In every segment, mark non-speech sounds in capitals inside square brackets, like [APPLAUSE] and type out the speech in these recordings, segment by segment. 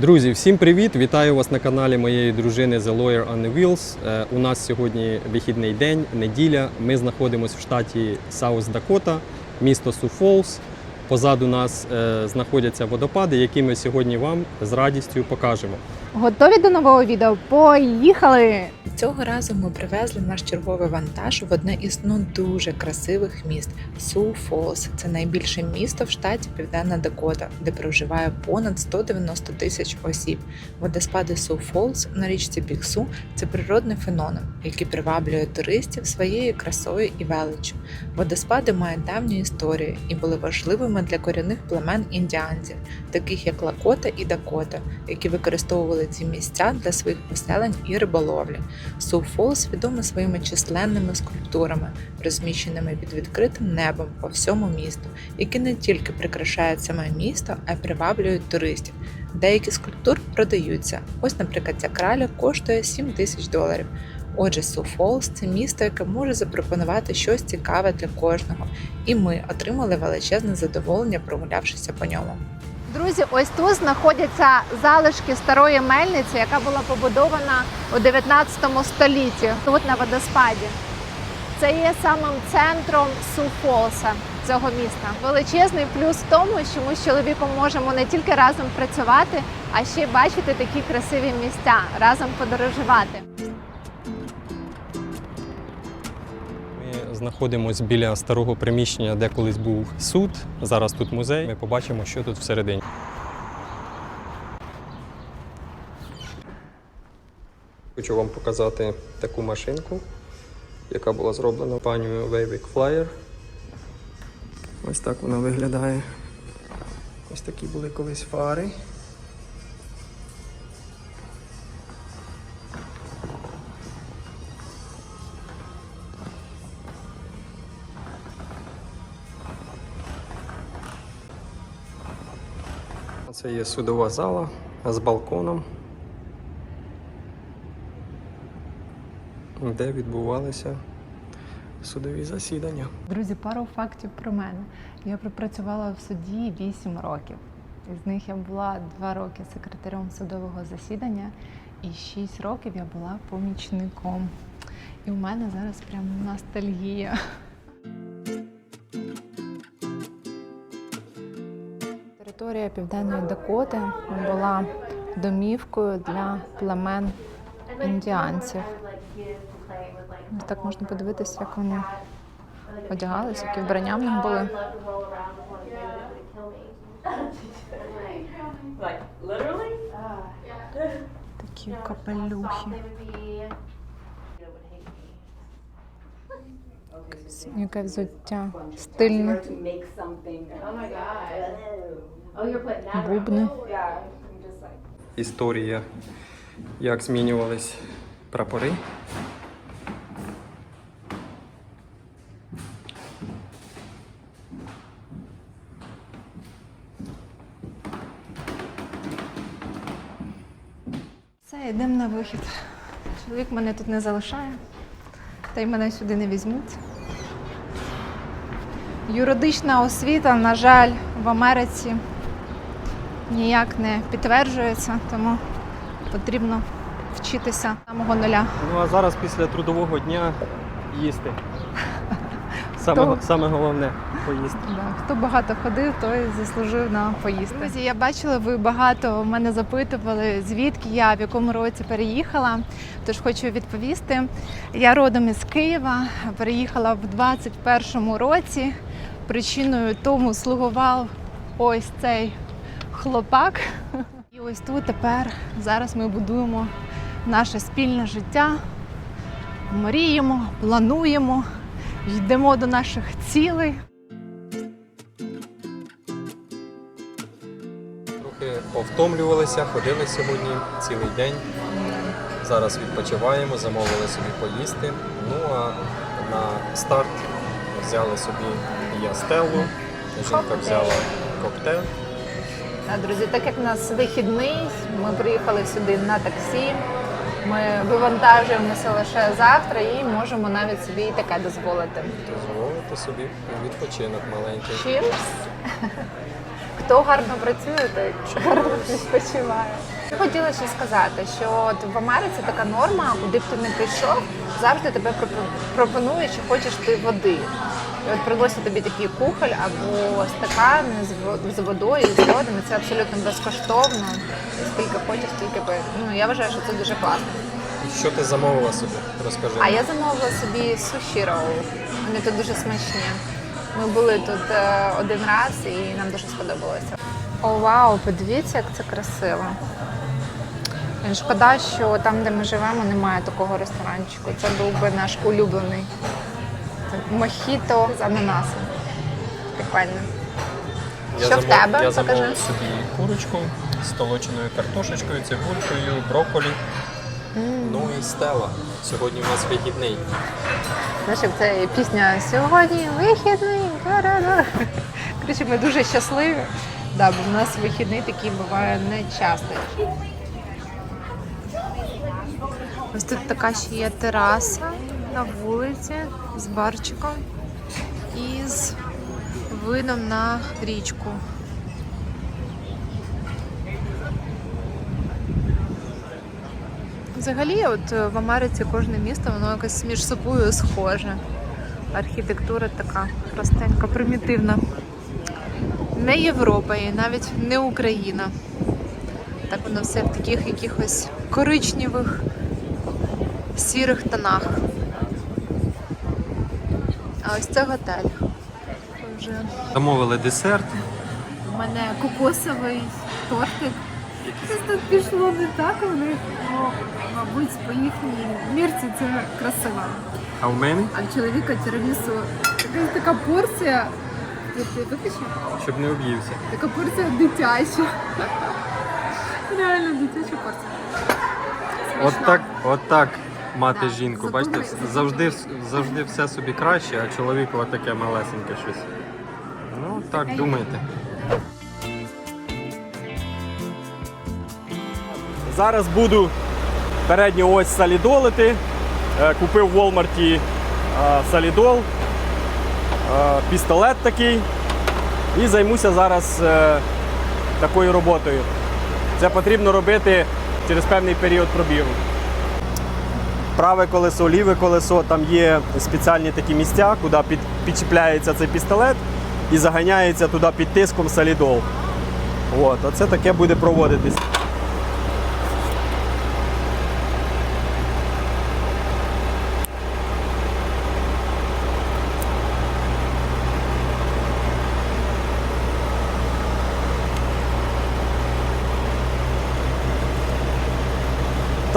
Друзі, всім привіт! Вітаю вас на каналі моєї дружини The Lawyer on the Wheels. Е, У нас сьогодні вихідний день, неділя. Ми знаходимося в штаті Саус Дакота, місто Суфолс. Позаду нас е, знаходяться водопади, які ми сьогодні вам з радістю покажемо. Готові до нового відео? Поїхали! Цього разу ми привезли наш черговий вантаж в одне із ну дуже красивих міст Су Фолс. Це найбільше місто в штаті Південна Дакота, де проживає понад 190 тисяч осіб. Водоспади Су Фолс на річці Біксу це природний феномен, який приваблює туристів своєю красою і величчю. Водоспади мають давню історію і були важливими для корінних племен індіанців, таких як Лакота і Дакота, які використовували ці місця для своїх поселень і риболовлі. Су Фолс відома своїми численними скульптурами, розміщеними під відкритим небом по всьому місту, які не тільки прикрашають саме місто, а й приваблюють туристів. Деякі скульптури продаються. Ось, наприклад, ця краля коштує 7 тисяч доларів. Отже, Су Фолс це місто, яке може запропонувати щось цікаве для кожного, і ми отримали величезне задоволення, прогулявшися по ньому. Друзі, ось тут знаходяться залишки старої мельниці, яка була побудована у 19 столітті тут на водоспаді. Це є самим центром Суфолса цього міста. Величезний плюс в тому, що ми з чоловіком можемо не тільки разом працювати, а ще й бачити такі красиві місця, разом подорожувати. Ми знаходимося біля старого приміщення, де колись був суд. Зараз тут музей. Ми побачимо, що тут всередині. Хочу вам показати таку машинку, яка була зроблена панією Вейвік Flyer. Ось так вона виглядає. Ось такі були колись фари. Це є судова зала з балконом, де відбувалися судові засідання. Друзі, пару фактів про мене. Я пропрацювала в суді 8 років. З них я була 2 роки секретарем судового засідання і 6 років я була помічником. І у мене зараз прям ностальгія. Територія Південної Дакоти була домівкою для племен індіанців. Так можна подивитися, як вони одягалися, які вбрання в них були. Такі капелюхи. Яке взуття стильне, Oh. Oh, бубни. Like. Історія, як змінювались прапори. Все, йдемо на вихід. Чоловік мене тут не залишає, та й мене сюди не візьмуть. Юридична освіта, на жаль, в Америці ніяк не підтверджується, тому потрібно вчитися самого нуля. Ну а зараз після трудового дня їсти. Саме, То- саме головне поїсти. Да, хто багато ходив, той заслужив на поїсти. Друзі, я бачила, ви багато мене запитували, звідки я, в якому році переїхала. Тож хочу відповісти. Я родом із Києва, переїхала в 21-му році. Причиною тому слугував ось цей хлопак. І ось тут тепер зараз ми будуємо наше спільне життя, мріємо, плануємо, йдемо до наших цілей. Трохи повтомлювалися, ходили сьогодні цілий день. Зараз відпочиваємо, замовили собі поїсти. Ну а на старт взяли собі я стеллу, жінка взяла коктейль. Друзі, так як у нас вихідний, ми приїхали сюди на таксі. Ми вивантажуємося лише завтра і можемо навіть собі і таке дозволити. Дозволити собі відпочинок маленький. Cheers! Хто гарно працює, той гарно відпочиває. Я хотіла ще сказати, що от в Америці така норма, куди б ти не прийшов, завжди тебе пропо- пропонують, що хочеш ти води. І от приносять тобі такий кухоль або стакан з во- з водою, з і це абсолютно безкоштовно. Скільки хочеш, стільки пи. Ну я вважаю, що це дуже класно. Що ти замовила собі? Розкажи. А я замовила собі суші роу. Вони тут дуже смачні. Ми були тут е, один раз і нам дуже сподобалося. О, вау, подивіться, як це красиво. Шкода, що там, де ми живемо, немає такого ресторанчику. Це був би наш улюблений. Мохіто з ананасом. Прикольно. Я Що в замов- тебе? Я Покажи. замовив собі курочку з толоченою картошечкою, цибулькою, брокколі. Ну і стела. Сьогодні у нас вихідний. Знаєш, як це пісня сьогодні вихідний. та-ра-ра». Коротше, ми дуже щасливі. Да, бо в нас вихідний такий буває не часто. Ось тут така ще є тераса на вулиці з барчиком і з видом на річку. Взагалі, от е, в Америці кожне місто воно якось між собою схоже. Архітектура така простенька, примітивна. Не Європа і навіть не Україна. Так воно все в таких якихось коричневих, сірих тонах. А ось це готель. Вже Замовили десерт. у мене кокосовий тортик. Щось тут пішло не так у них, ну, мабуть, по їхній мірці це красиво. А в мене? А в чоловіка тірамісу якась така порція. Ти? Щоб не об'ївся. Така порція дитяча. Реально дитяча порція. От так, от так мати Да, жінку. Бачите, завжди, завжди все собі краще, а чоловіку таке малесеньке щось. Ну, так думайте. Зараз буду передню ось салідолити. Е, Купив в Walmart е, салідол, пістолет такий. І займуся зараз е, такою роботою. Це потрібно робити через певний період пробігу. Праве колесо, ліве колесо, там є спеціальні такі місця, куди під, підчіпляється цей пістолет і заганяється туди під тиском салідол. От, оце таке буде проводитись.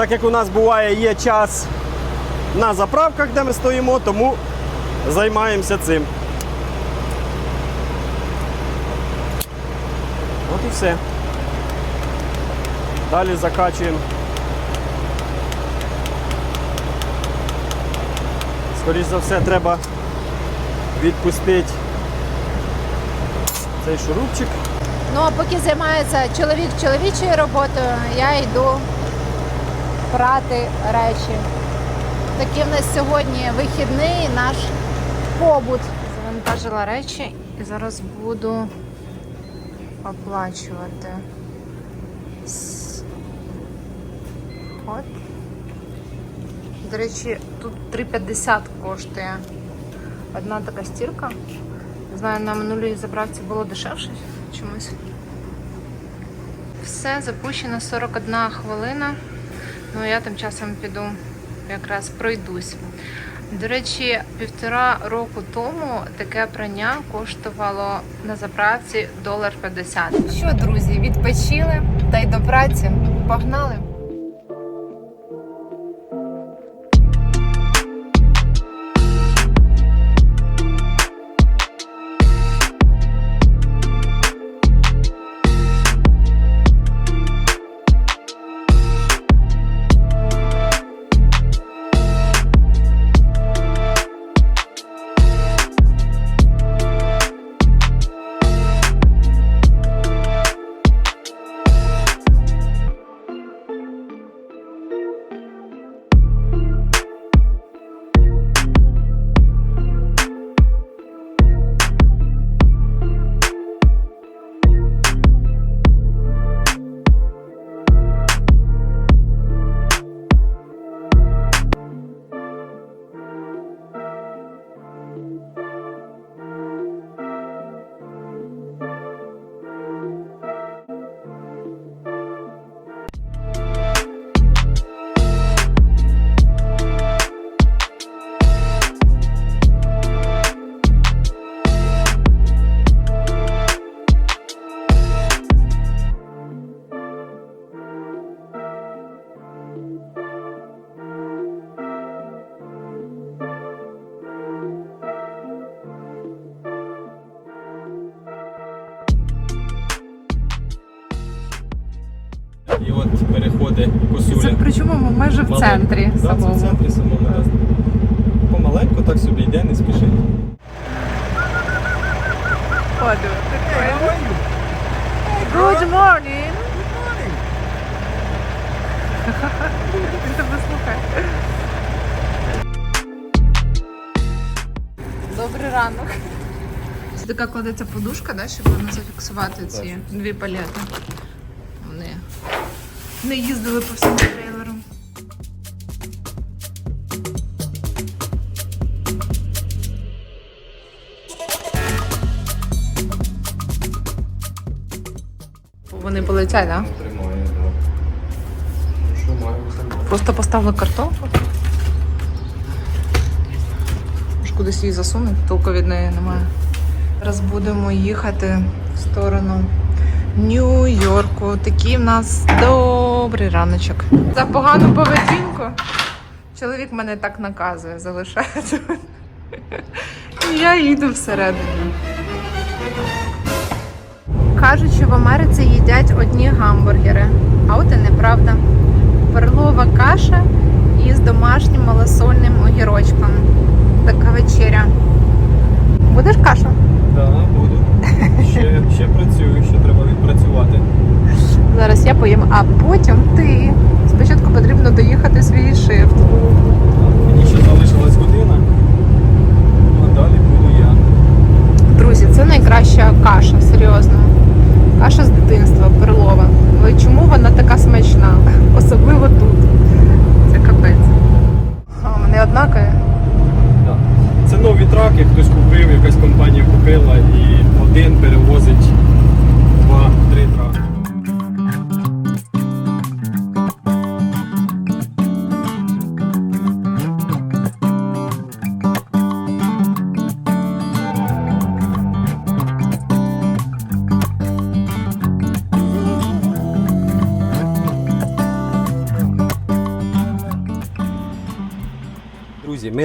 Так як у нас буває є час на заправках, де ми стоїмо, тому займаємося цим. От і все. Далі закачуємо. Скоріше за все, треба відпустити цей шурупчик. Ну а поки займається чоловік чоловічою роботою, я йду прати речі. Такий в нас сьогодні вихідний наш побут. Завантажила речі і зараз буду оплачувати. От. До речі, тут 3,50 коштує. Одна така стірка. Не знаю, на минулій заправці було дешевше чомусь. Все, запущено 41 хвилина. Ну я тим часом піду якраз пройдусь. До речі, півтора року тому таке прання коштувало на заправці долар 50. Що, друзі, відпочили та й до праці. Погнали! Центрі Да, самому. в центрі самому. Помаленьку так собі йде, не спішить. Good morning. Він тебе слухає. Добрий ранок. Це така кладеться подушка, да, щоб не зафіксувати ці дві палети. Вони не їздили по всьому трейлеру. Так? Да? Тримає, так. Що маю тримати? Просто поставили картонку. Може кудись її засунути, толку від неї немає. Зараз будемо їхати в сторону Нью-Йорку. Такий в нас добрий раночок. За погану поведінку. Чоловік мене так наказує, залишається. Я їду всередину. Кажуть, що в Америці їдять одні гамбургери, а от і неправда. Перлова каша із домашнім малосольним огірочком. Така вечеря. Будеш кашу? Да, буду. Ще, ще працюю, ще треба відпрацювати. Зараз я поїм, а потім ти. Спочатку потрібно доїхати свій шифт. Мені ще залишилась година, а далі буду я. Друзі, це найкраща каша, серйозно. Каша з дитинства, перлова. Чому вона така смачна? Особливо тут. Це капець. А, вони однакові. Так. Це нові траки, хтось купив, якась компанія купила і один перевозить два-три траки.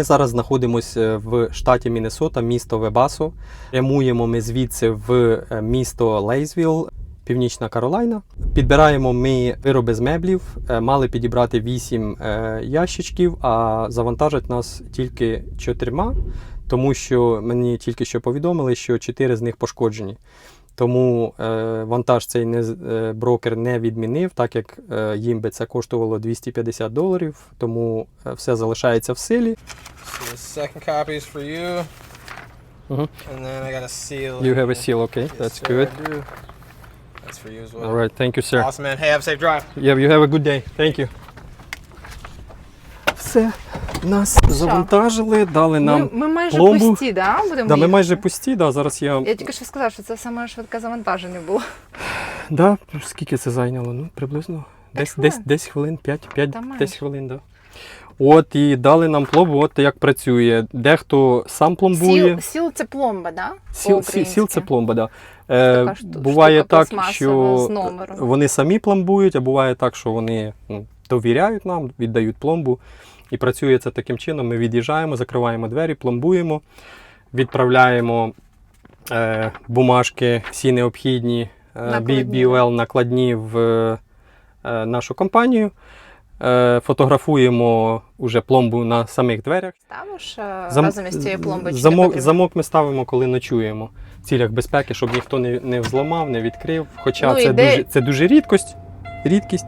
Зараз знаходимося в штаті Міннесота, місто Вебасо. Прямуємо ми звідси в е, місто Лейзвіл, Північна Каролайна. Підбираємо ми вироби з меблів. Е, Мали підібрати 8 е, ящичків, а завантажать нас тільки чотирма, тому що мені тільки що повідомили, що 4 з них пошкоджені. Тому е, вантаж цей не, е, брокер не відмінив, так як е, їм би це коштувало 250 доларів, тому е, все залишається в силі. You, Mhm. have a seal, okay, that's good. That's for you as well. All right, thank you, sir. Awesome, man. Hey, have a safe drive. Yeah, you have a good day. Thank you. Все, нас завантажили, дали нам. ми, ми майже пломбу. пусті, да? Будемо Да, ми їхати? майже пусті, да, зараз я. Я тільки що сказала, що це саме швидке завантаження було. Да, скільки це зайняло? Ну, приблизно десь, хвилин? десь, десь хвилин, 5, 5 Та майже. 10 хвилин, да. От і дали нам пломбу, от як працює. Дехто сам пломбує. Сіл, сіл це пломба, да? Сіл, сі- сіл це пломба, да. Е, така шту- буває штука так, пластмасова що з номером. вони самі пломбують, а буває так, що вони ну, довіряють нам, віддають пломбу. І працює це таким чином. Ми від'їжджаємо, закриваємо двері, пломбуємо, відправляємо е, бумажки, всі необхідні е, Накладні. BBL накладні в е, нашу компанію. Е, фотографуємо уже пломбу на самих дверях. Ставиш е, Зам- разом із цією пломбою? Замок, замок ми ставимо, коли ночуємо в цілях безпеки, щоб ніхто не, не взламав, не відкрив. Хоча Ну, це, ідея- дуже, це дуже рідкость. Рідкість.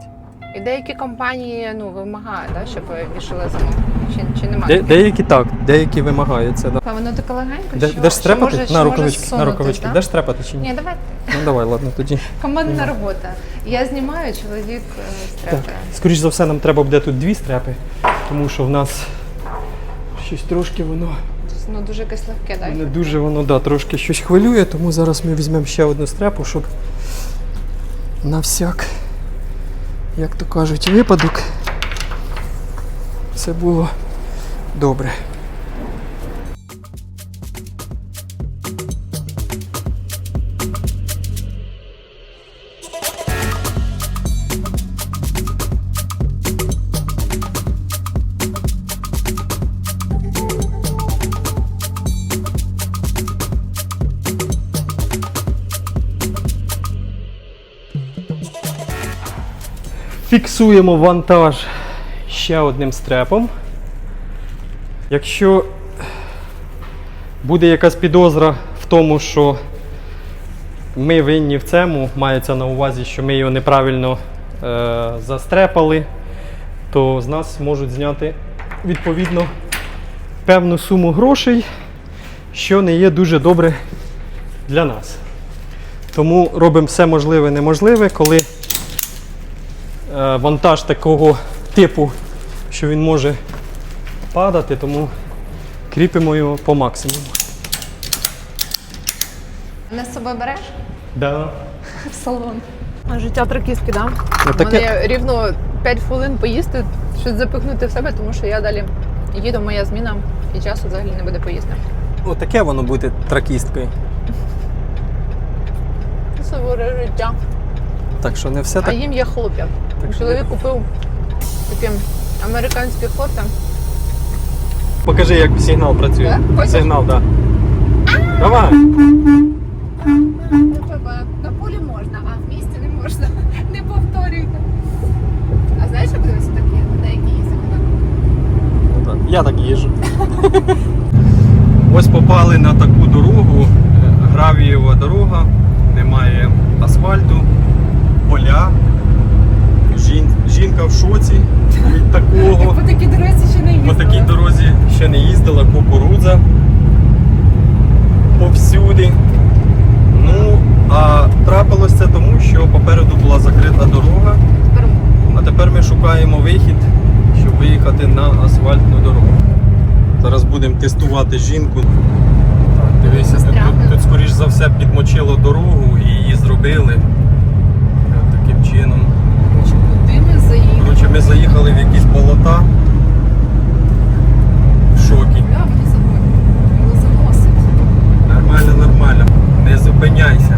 І деякі компанії ну, вимагають, да, щоб вішали замок. Чи, чи немає? Де, деякі так, деякі вимагають це. Да. А воно таке легеньке, Де, що, де ж що стрепати? може, що на може рукавички, на рукавички. да? Де ж стрепати чи ні? Ні, давай. Ну давай, ладно, тоді. Командна робота. Я знімаю, чоловік е, стрепає. Скоріш за все, нам треба буде тут дві стрепи, тому що в нас щось трошки воно Ну, дуже якесь легке, так? не дуже воно да, трошки щось хвилює, тому зараз ми візьмемо ще одну стрепу, щоб на всяк, як то кажуть, випадок. все було добре. Фіксуємо вантаж ще одним стрепом. Якщо буде якась підозра в тому, що ми винні в цьому, мається на увазі, що ми його неправильно е, застрепали, то з нас можуть зняти відповідно певну суму грошей, що не є дуже добре для нас. Тому робимо все можливе і неможливе, коли вантаж такого типу, що він може падати, тому кріпимо його по максимуму. Не з собою береш? Да. В салон. Життя тракістки, да? Ну, У таке- мене рівно 5 хвилин поїсти, щось запихнути в себе, тому що я далі їду, моя зміна, і часу взагалі не буде поїсти. Отаке воно буде тракісткою. Суворе життя. Так що не все так. А їм є хлоп'я. Так що Чоловік купив такі американські хлоп'я. Покажи, як сигнал працює. Хочеш? Сигнал, так. Да. Давай. На полі можна, а в місті не можна. [LAUGHS] Не повторюйте. А знаєш, як дивиться такі, на які їздять? Ну. Я так їжджу. [LAUGHS] Ось попали на таку дорогу, е, гравієва дорога, немає асфальту, поля. Жін- жінка в шоці від такого. По такій дорозі ще не По такій дорозі ще не їздила кукурудза повсюди. Ну, а трапилось це тому, що попереду була закрита дорога, а тепер ми шукаємо вихід, щоб виїхати на асфальтну дорогу. Зараз будемо тестувати жінку. Так, дивися, тут, тут, скоріш за все підмочило дорогу і її зробили таким чином. Куди ми заїхали? Коротше, ми заїхали в якісь болота. В шокі. Да, мені заносить. Нормально, нормально. Не зупиняйся.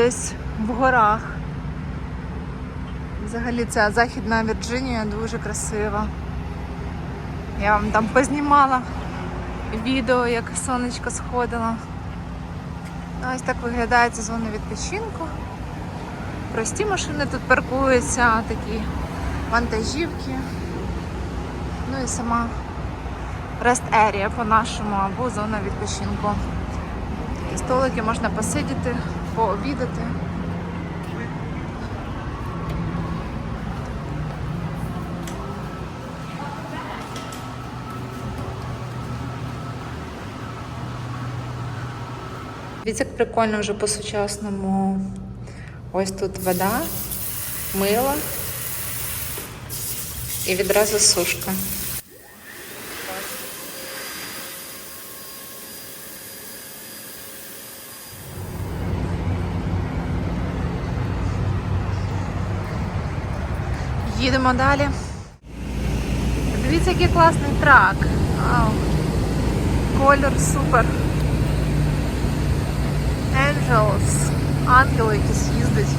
Десь в горах. Взагалі ця західна Вірджинія дуже красива. Я вам там познімала відео, як сонечко сходило. Ось так виглядає ця зона відпочинку. Прості машини тут паркуються, такі вантажівки. Ну і сама рест ерія по-нашому або зона відпочинку. Такі столики можна посидіти, пообідати. Дивіться, як прикольно вже по-сучасному. Ось тут вода, мило і відразу сушка. Їдемо далі. Дивіться, який класний трак. Вау. Колір супер. Angels. Ангели якісь їздять.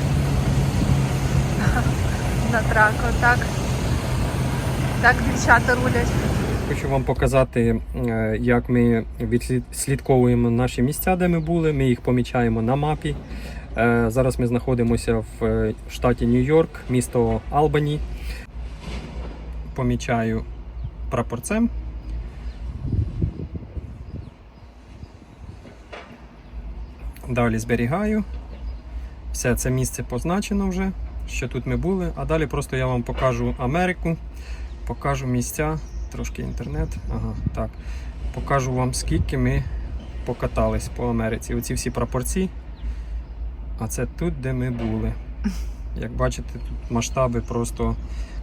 На траку. Так. Так дівчата рулять. Хочу вам показати, е, як ми відслідковуємо наші місця, де ми були. Ми їх помічаємо на мапі. Е, Зараз ми знаходимося в е, штаті Нью-Йорк, місто Албані. Помічаю прапорцем. Далі зберігаю. Все це місце позначено вже. що тут ми були. А далі просто я вам покажу Америку, покажу місця, трошки інтернет. Ага, так. Покажу вам, скільки ми покатались по Америці. Оці всі прапорці. А це тут, де ми були. Як бачите, тут масштаби просто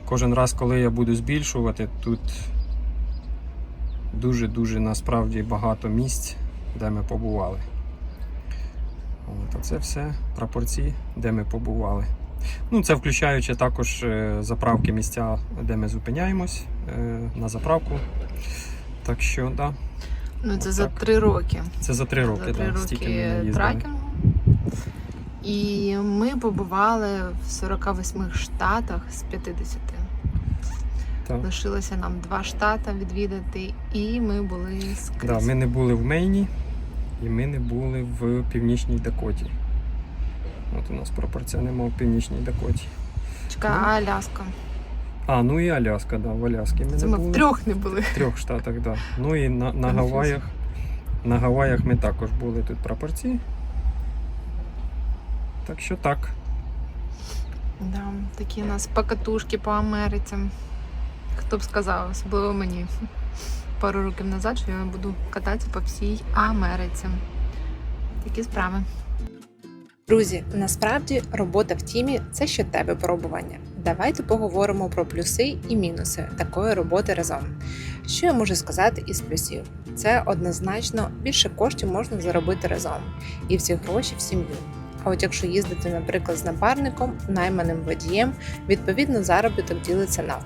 кожен раз, коли я буду збільшувати, тут дуже-дуже насправді багато місць, де ми побували. От, а це все прапорці, де ми побували. Ну, це включаючи також е, заправки місця, де ми зупиняємось е, на заправку. Так що, да, Ну це Отак. за три роки. це за три роки, за три да, стільки ми не роки їздили. І ми побували в 48 штатах з 50. Так. Лишилося нам два штати відвідати, і ми були скрізь. Да, ми не були в Мейні і ми не були в Північній Дакоті. От у нас прапорця нема в Північній Дакоті. Чекай, Ну. а Аляска. А, ну і Аляска, да, в Аляскі ми Це не ми були. в трьох не були. В трьох штатах, да. Ну і на, на Гаваях. На Гаваях ми також були тут прапорці. Так що так. Да, такі у нас покатушки по Америці. Хто б сказав, особливо мені пару років назад, що я буду кататися по всій Америці. Такі справи. Друзі, насправді робота в тімі це ще те випробування. Давайте поговоримо про плюси і мінуси такої роботи разом. Що я можу сказати із плюсів? Це однозначно більше коштів можна заробити разом, і всі гроші в сім'ю. А от якщо їздити, наприклад, з напарником, найманим водієм, відповідно заробіток ділиться на.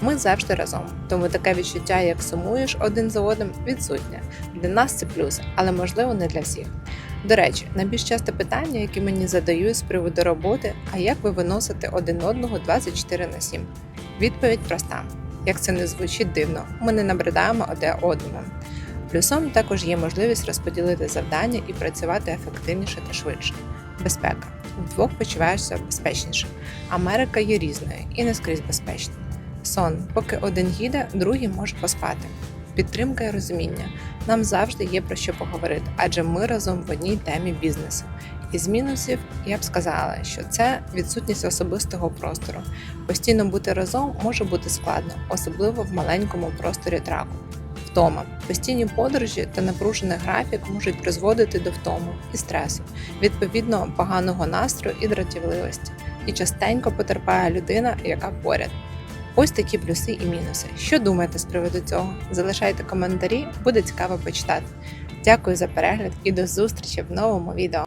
Ми завжди разом, тому таке відчуття, як сумуєш один за одним, відсутнє. Для нас це плюс, але можливо не для всіх. До речі, найбільш часте питання, яке мені задають з приводу роботи, а як ви виносите один одного 24 на 7? Відповідь проста. Як це не звучить дивно, ми не набридаємо одне одному. Плюсом також є можливість розподілити завдання і працювати ефективніше та швидше. Безпека. Вдвох почуваєшся безпечніше. Америка є різною і не скрізь безпечна. Сон, поки один їде, другий може поспати. Підтримка і розуміння. Нам завжди є про що поговорити, адже ми разом в одній темі бізнесу. Із мінусів я б сказала, що це відсутність особистого простору. Постійно бути разом може бути складно, особливо в маленькому просторі траку. Втома, постійні подорожі та напружений графік можуть призводити до втоми і стресу, відповідно поганого настрою і дратівливості. І частенько потерпає людина, яка поряд. Ось такі плюси і мінуси. Що думаєте з приводу цього? Залишайте коментарі, буде цікаво почитати. Дякую за перегляд і до зустрічі в новому відео.